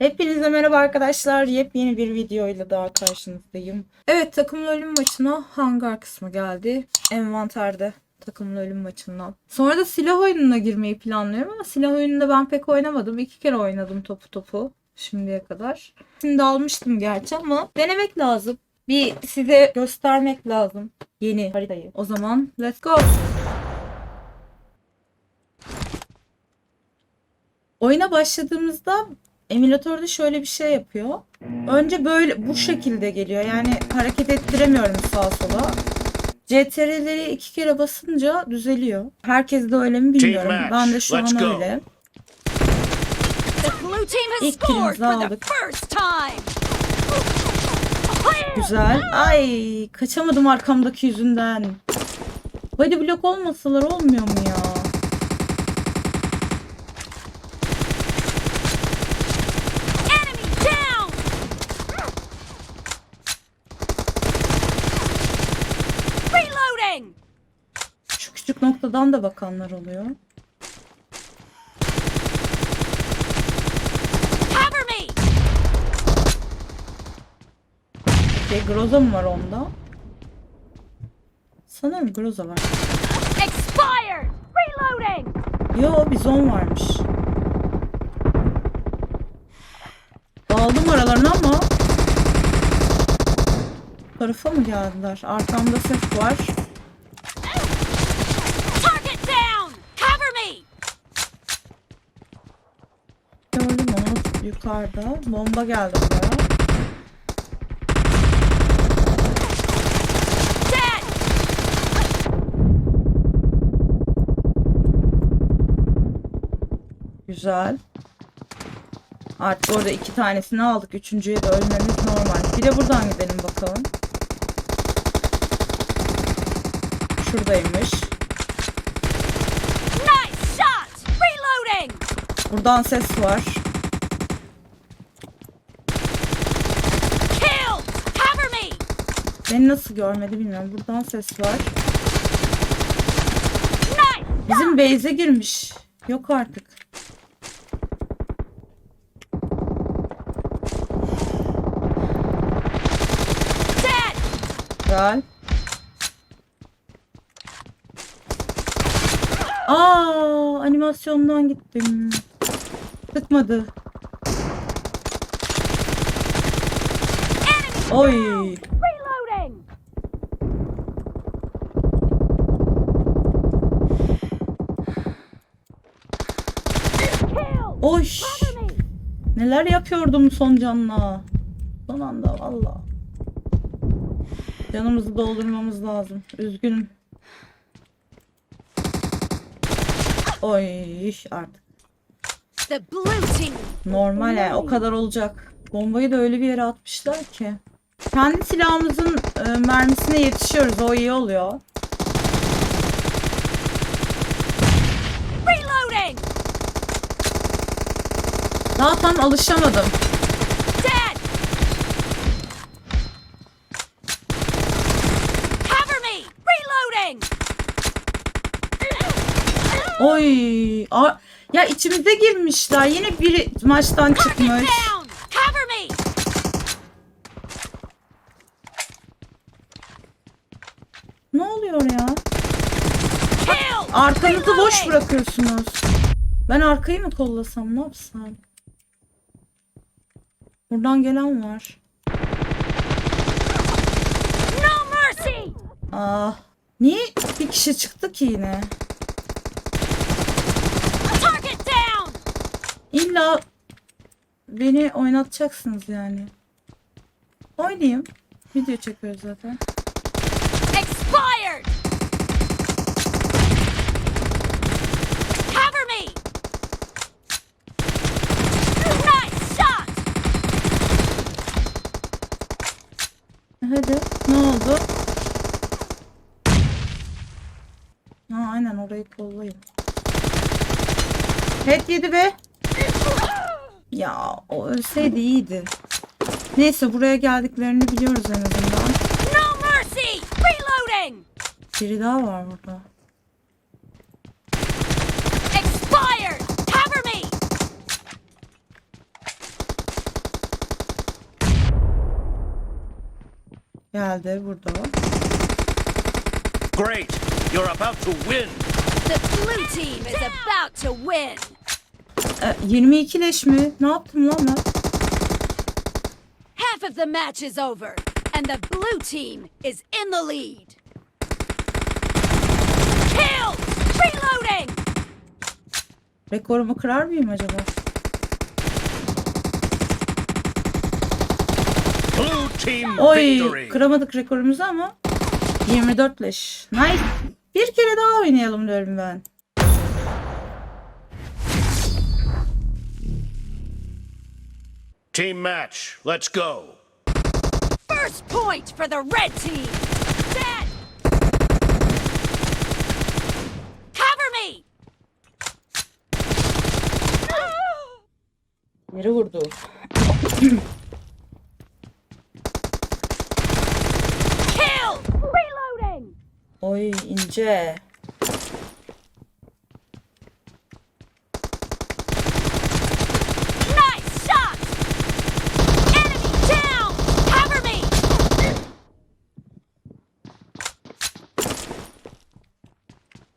Hepinize merhaba arkadaşlar. Yepyeni bir videoyla daha karşınızdayım. Evet takımlı ölüm maçına hangar kısmı geldi. Envanterde takımlı ölüm maçından. Sonra da silah oyununa girmeyi planlıyorum ama silah oyununda ben pek oynamadım. İki kere oynadım topu topu şimdiye kadar. Şimdi almıştım gerçi ama denemek lazım. Bir size göstermek lazım yeni haritayı. O zaman let's go. Oyuna başladığımızda emülatörde şöyle bir şey yapıyor. Önce böyle bu şekilde geliyor. Yani hareket ettiremiyorum sağa sola. CTRL'leri iki kere basınca düzeliyor. Herkes de öyle mi bilmiyorum. Ben de şu Let's an go. öyle. İlk kilimizi aldık. Güzel. Ay kaçamadım arkamdaki yüzünden. Body block olmasalar olmuyor mu ya? Enemy down. Reloading. Şu küçük noktadan da bakanlar oluyor. Cover me. Okey, Groza mı var onda? Sanırım Groza var. Expired. Reloading. Yo bizon varmış. Daldım aralarına ama tarafa mı geldiler? Arkamda ses var. Target down. Cover me. Gördüm onu yukarıda. Bomba geldi buraya. Güzel. Artık orada iki tanesini aldık. Üçüncüye de ölmemiz normal. Bir de buradan gidelim bakalım. Şuradaymış. Nice shot. Reloading. Buradan ses var. Killed. Cover me. Beni nasıl görmedi bilmiyorum. Buradan ses var. Bizim base'e girmiş. Yok artık. Güzel. Aa, animasyondan gittim. Sıkmadı. Enemy Oy. Reloading. Me. Neler yapıyordum son canla. Son anda valla. Canımızı doldurmamız lazım. Üzgünüm. Oy artık. Blue team. Normal yani o kadar olacak. Bombayı da öyle bir yere atmışlar ki. Kendi silahımızın e, mermisine yetişiyoruz. O iyi oluyor. Reloading. Daha tam alışamadım. Dead. Cover me. Reloading. Oy. a- ya içimize girmişler. Yine biri maçtan çıkmış. Ne oluyor ya? Arkanızı boş bırakıyorsunuz. Ben arkayı mı kollasam ne yapsam? Buradan gelen var. No mercy. Ah. Niye bir kişi çıktı ki yine? Target down. İlla beni oynatacaksınız yani. Oynayayım. Video çekiyoruz zaten. Expired. Sollayın. Head yedi be. Ya o ölseydi iyiydi. Neyse buraya geldiklerini biliyoruz en azından. No mercy! Reloading! Biri daha var burada. Geldi burada. Great! You're about to win! The blue team is about to win. E, 22 leş mi? Ne yaptım lan ben? Half of the match is over, and the blue team is in the lead. Kill! Reloading! Rekorumu kırar mıyım acaba? Blue team Oy victory! kıramadık rekorumuzu ama 24 leş. Nice. Bir kere daha oynayalım diyorum ben. Team match, let's go! First point for the red team. Dead! Cover me! Yeri vurdu. Kill! Reloading! Oy ince.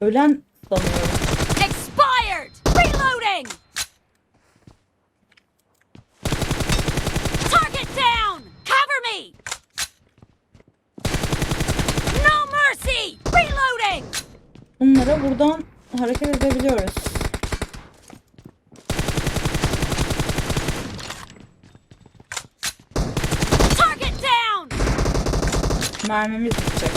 Ölen sanıyorum. Expired! Reloading! Target down! Cover me! No mercy! Reloading! Bunlara buradan hareket edebiliyoruz. Mermimiz bitecek.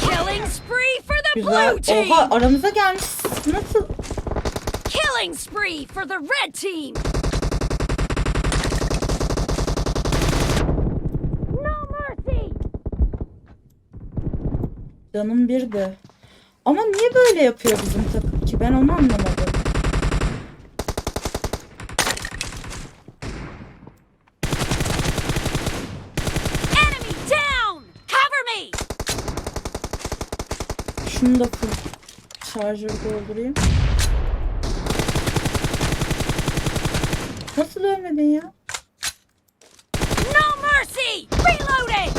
Killing spree for the Güzel. blue team! Oha aramıza gelmiş. Nasıl? Killing spree for the red team! No mercy! Canım bir de. Ama niye böyle yapıyor bizim takım ki? Ben onu anlamadım. Şunu da full şarjör doldurayım. Nasıl ölmedin ya? No mercy! Reloading!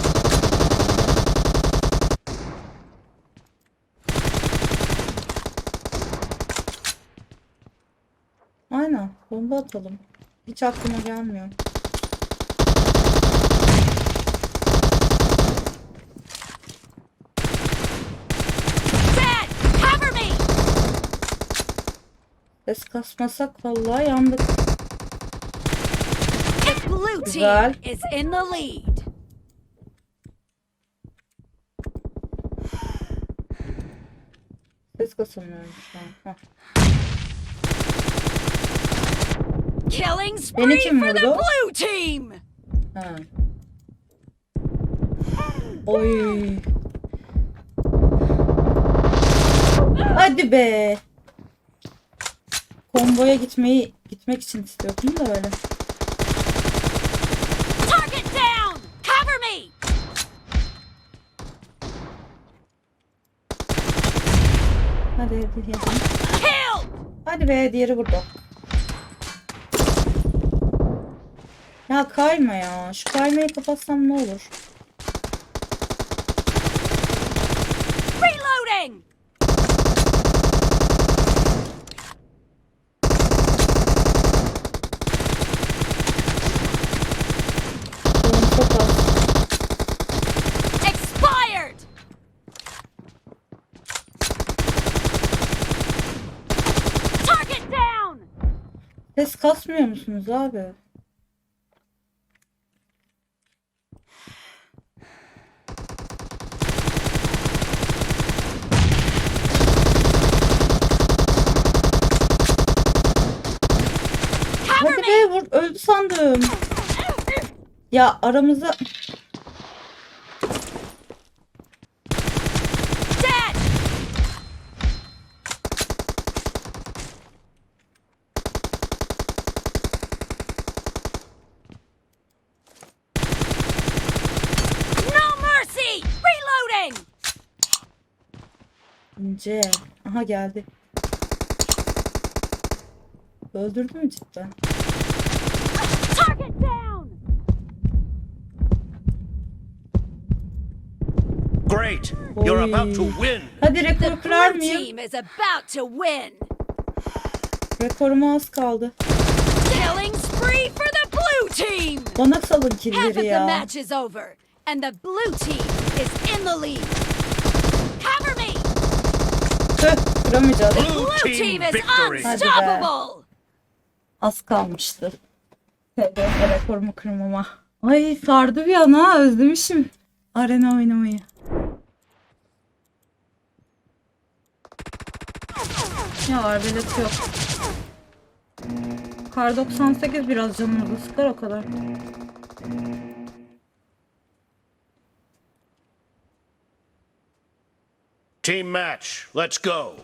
Aynen. Bomba atalım. Hiç aklıma gelmiyor. Ses kasmasak vallahi yandık. Güzel. Ses kasamıyorum şu an. Heh. Killing Beni spree kim for the vurdu? blue team! Ha. Oy. Hadi be. Komboya gitmeyi gitmek için istiyordum da öyle. Target down! Cover me! Hadi hadi hadi. Kill! Hadi be diğeri burada. Ya kayma ya. Şu kaymayı kapatsam ne olur? Reloading! Ses kasmıyor musunuz abi? Cover Hadi me! be vur öldü sandım. Ya! Reloading! ince. Aha geldi. Öldürdü mü cidden? Target down! Great. You're about to win. Hadi The rekor kırar mıyım? team is about to win. Rekoruma az kaldı. Killing spree for the blue team. Bana salın Half of killeri the ya. match is over, and the blue team is in the lead. Cover me. Tüh kıramayacağız. Blue Blue team team is victory. unstoppable. Az kalmıştı. TDF rekorumu kırmama. Ay sardı bir an ha özlemişim. Arena oynamayı. Ya arbelet yok. Kar 98 biraz canımızı sıkar o kadar. Team match. Let's go.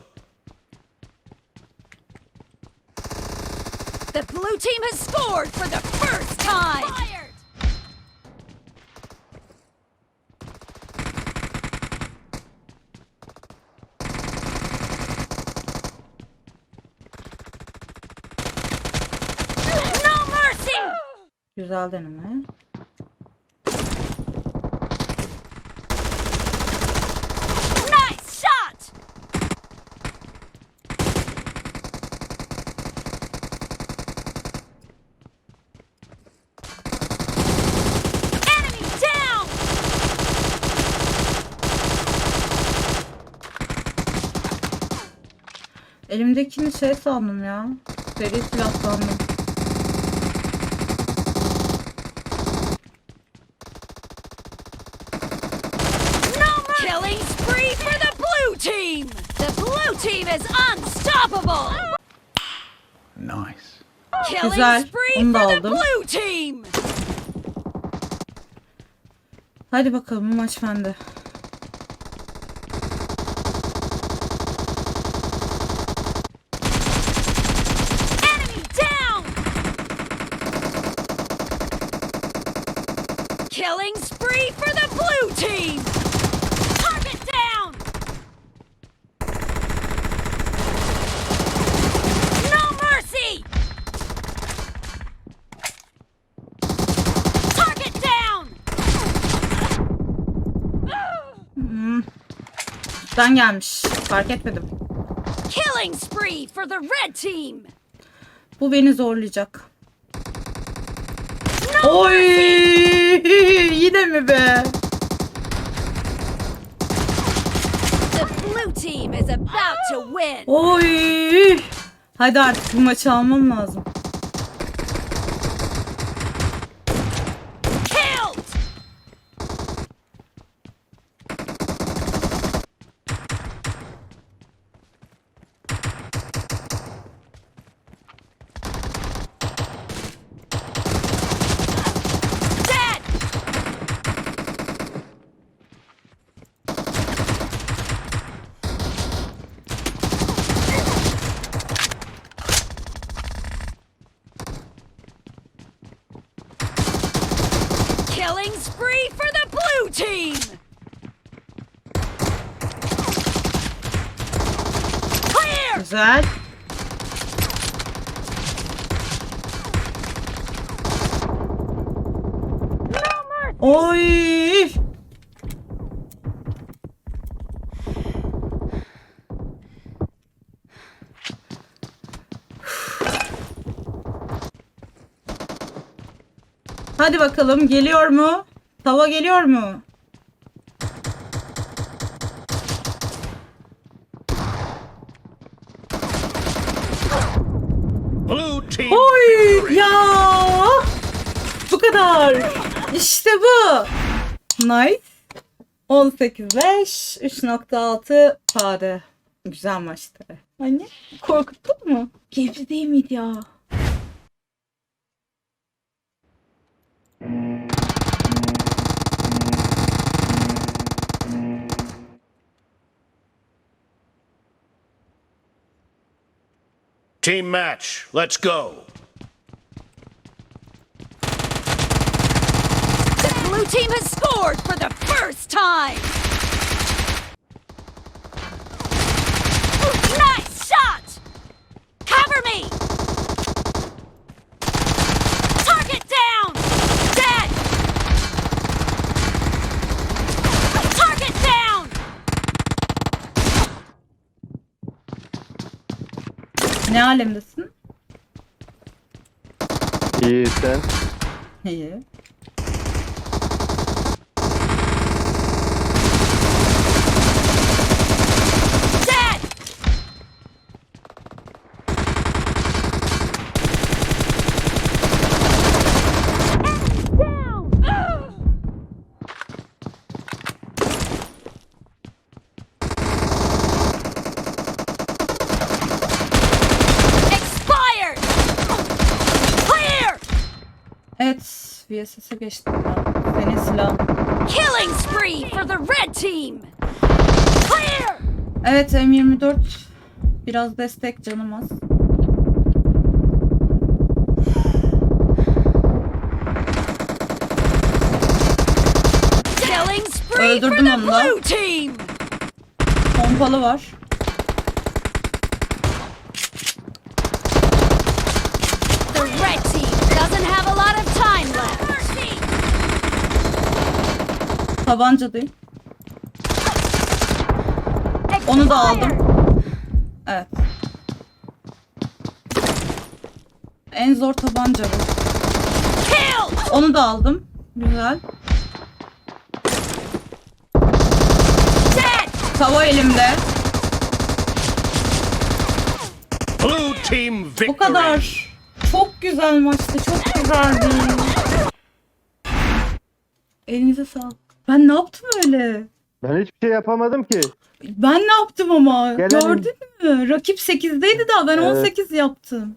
The blue team has scored for the first time. No mercy! Güzel deneme. Nice shot! Enemy down! Elimdekini şey sandım ya. Seri silah sandım. No mercy! Killing spree for the blue team! The blue team is unstoppable! Nice. Killing Güzel, spree onu da for the aldım. blue team! Hadi bakalım bu maç bende. Enemy down! Killing spree for the blue team! Target down! No mercy! Target down! Ben gelmiş. Fark etmedim. Killing spree for the red team! Bu beni zorlayacak. Oy! Yine mi be? The blue team is about to win! Oy! Hadi artık bu maçı almam lazım. Killed! Dead! Killing spree for the blue team! Clear! Güzel. Oy! Hadi bakalım geliyor mu? Tava geliyor mu? Blue team Oy ya! Bu kadar. İşte bu. Nice. 18-5 3.6 pade. Güzel maçtı. Anne korkuttun mu? Keyifli değil miydi ya? Team match. Let's go. The blue team has scored for the first time! Alemdesin? İyi sen. İyi. Dead! Enemy down! Ugh! Expired! Clear! Evet. VSS'e geçtim ben. Senin silahın. Killing spree for the red team! Clear! Evet M24 biraz destek canım az. Öldürdüm onu da. Pompalı var. The red team doesn't have a lot of time left. Tabancadayım. Onu da aldım. Evet. En zor tabanca bu. Onu da aldım. Güzel. Tava elimde. Blue team victory. Bu kadar. Çok güzel maçtı. Çok güzeldi. Elinize sağlık. Ben ne yaptım öyle? Ben hiçbir şey yapamadım ki. Ben ne yaptım ama? Gelelim. Gördün mü? Rakip 8'deydi daha ben Evet. 18 yaptım.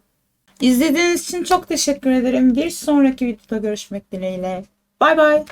İzlediğiniz için çok teşekkür ederim. Bir sonraki videoda görüşmek dileğiyle. Bay bay.